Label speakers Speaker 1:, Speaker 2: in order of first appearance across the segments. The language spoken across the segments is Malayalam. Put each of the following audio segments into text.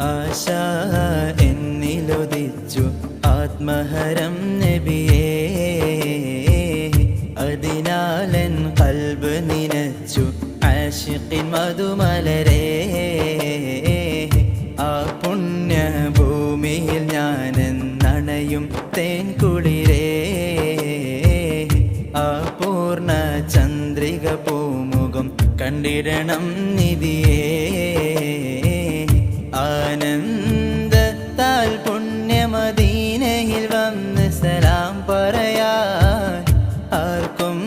Speaker 1: ആശ എന്നിലൊതിച്ചു ആത്മഹരം നബിയേ. അതിനാലൻ കൽബ് നിനച്ചു ആശിക്കിൻ മധുമലരേ. ആ പുണ്യ ഭൂമിയിൽ ഞാൻ ഞാനെന്നണയും തേൻകുളിരേ. ആ പൂർണ ചന്ദ്രിക പൂമുഖം കണ്ടിടണം നിധിയേ. പുണ്യമദീനയിൽ വന്ന് സലാം പറയാൻ ആർക്കും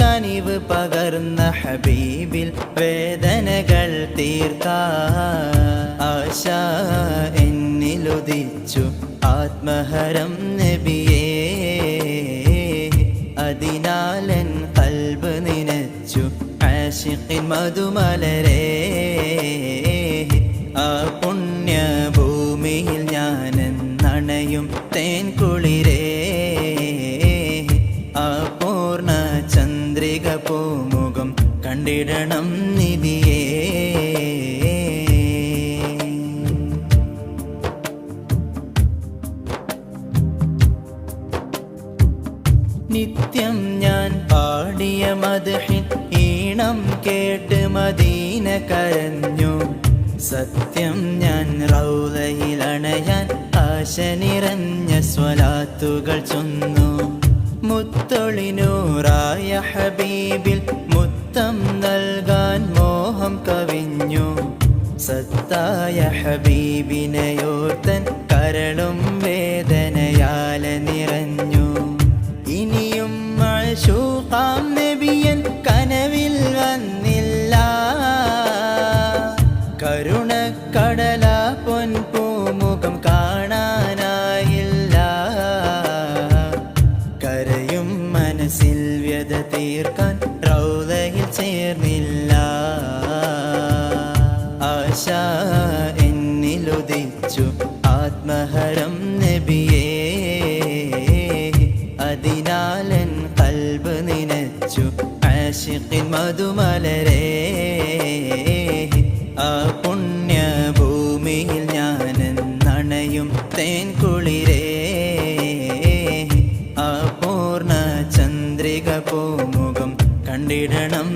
Speaker 1: കനിവ് പകർന്ന ഹബീബിൽ വേദനകൾ തീർക്കാൻ ആശ എന്നിലുദിച്ചു ആത്മഹരം നബിയെ. അതിനാലൻ കൽബ് നിനച്ചു ആശിഖിൻ മധുമലരേ. ആ കണ്ടിടണം നിധിയേ. നിത്യം ഞാൻ പാടിയ മധുഹിൻ ഈണം കേട്ട് മദീന കരഞ്ഞു. സത്യം ഞാൻ റൗലയിൽ അണയാൻ ആശ നിറഞ്ഞ സ്വലാത്തുകൾ ചൊന്നു. മുത്തൊളിനൂറായ ഹബീബിൽ മോഹം കവിഞ്ഞു. സത്തായ ഹബീബിനെയോർത്തൻ കരളും വേദനയാല നിറഞ്ഞു. ഇനിയും മഴശൂക്കാം നബിയൻ കനവിൽ വന്നില്ല. കരുണക്കടല പൊൻപൂമുഖം കാണാനായില്ല. കരയും മനസ്സിൽ വ്യത തീർക്കാൻ റൗദയിൽ ചേർന്നില്ല. ആശ എന്നിലുദിച്ചു ആത്മഹരം നബിയേ. അതിനാലൻ കൽബ് നിനച്ചു ആശിഖിൻ മധുമലരേ. ആ പുണ്യഭൂമിയിൽ ഞാനെന്നണയും തേൻകുളിരേ ആ പൂർണ ചന്ദ്രിക പൂമുഖം കണ്ടിടണം